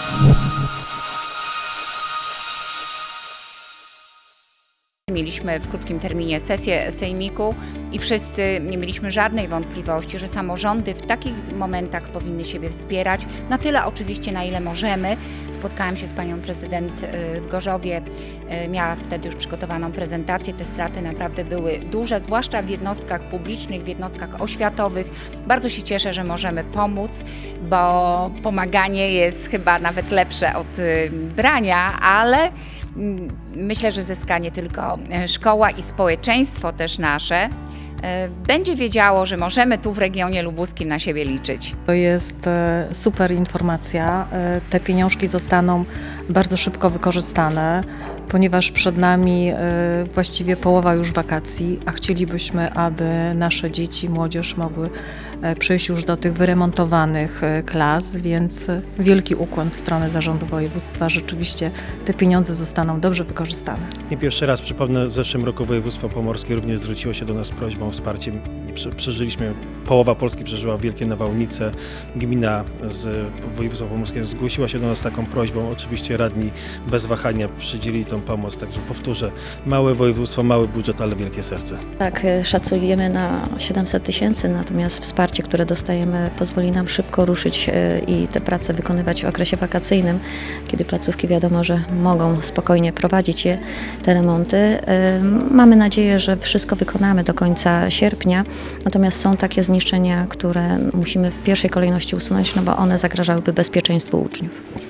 Thank you. Mieliśmy w krótkim terminie sesję sejmiku i wszyscy nie mieliśmy żadnej wątpliwości, że samorządy w takich momentach powinny siebie wspierać, na tyle oczywiście, na ile możemy. Spotkałam się z panią prezydent y, w Gorzowie, y, miała wtedy już przygotowaną prezentację. Te straty naprawdę były duże, zwłaszcza w jednostkach publicznych, w jednostkach oświatowych. Bardzo się cieszę, że możemy pomóc, bo pomaganie jest chyba nawet lepsze od y, brania, ale Myślę, że zyskanie tylko e, szkoła i społeczeństwo też nasze e, będzie wiedziało, że możemy tu w regionie lubuskim na siebie liczyć. To jest e, super informacja. Te pieniążki zostaną bardzo szybko wykorzystane, ponieważ przed nami właściwie połowa już wakacji, a chcielibyśmy, aby nasze dzieci, młodzież mogły e, przyjść już do tych wyremontowanych e, klas, więc e, wielki ukłon w stronę zarządu województwa. Rzeczywiście te pieniądze zostaną dobrze wykorzystane. Nie pierwszy raz, przypomnę, w zeszłym roku województwo pomorskie również zwróciło się do nas z prośbą o wsparcie. Prze- Przeżyliśmy, połowa Polski przeżyła wielkie nawałnice. Gmina z województwa pomorskiego zgłosiła się do nas z taką prośbą. Oczywiście radni bez wahania przydzieli tą pomoc. Także powtórzę, małe województwo, mały budżet, ale wielkie serce. Tak, szacujemy na 700 tysięcy, natomiast wsparcie, które dostajemy, pozwoli nam szybko ruszyć e, i te prace wykonywać w okresie wakacyjnym, kiedy placówki wiadomo, że mogą spokojnie prowadzić je, te remonty. E, Mamy nadzieję, że wszystko wykonamy do końca sierpnia, natomiast są takie zniszczenia, które musimy w pierwszej kolejności usunąć, no bo one zagrażałyby bezpieczeństwu uczniów.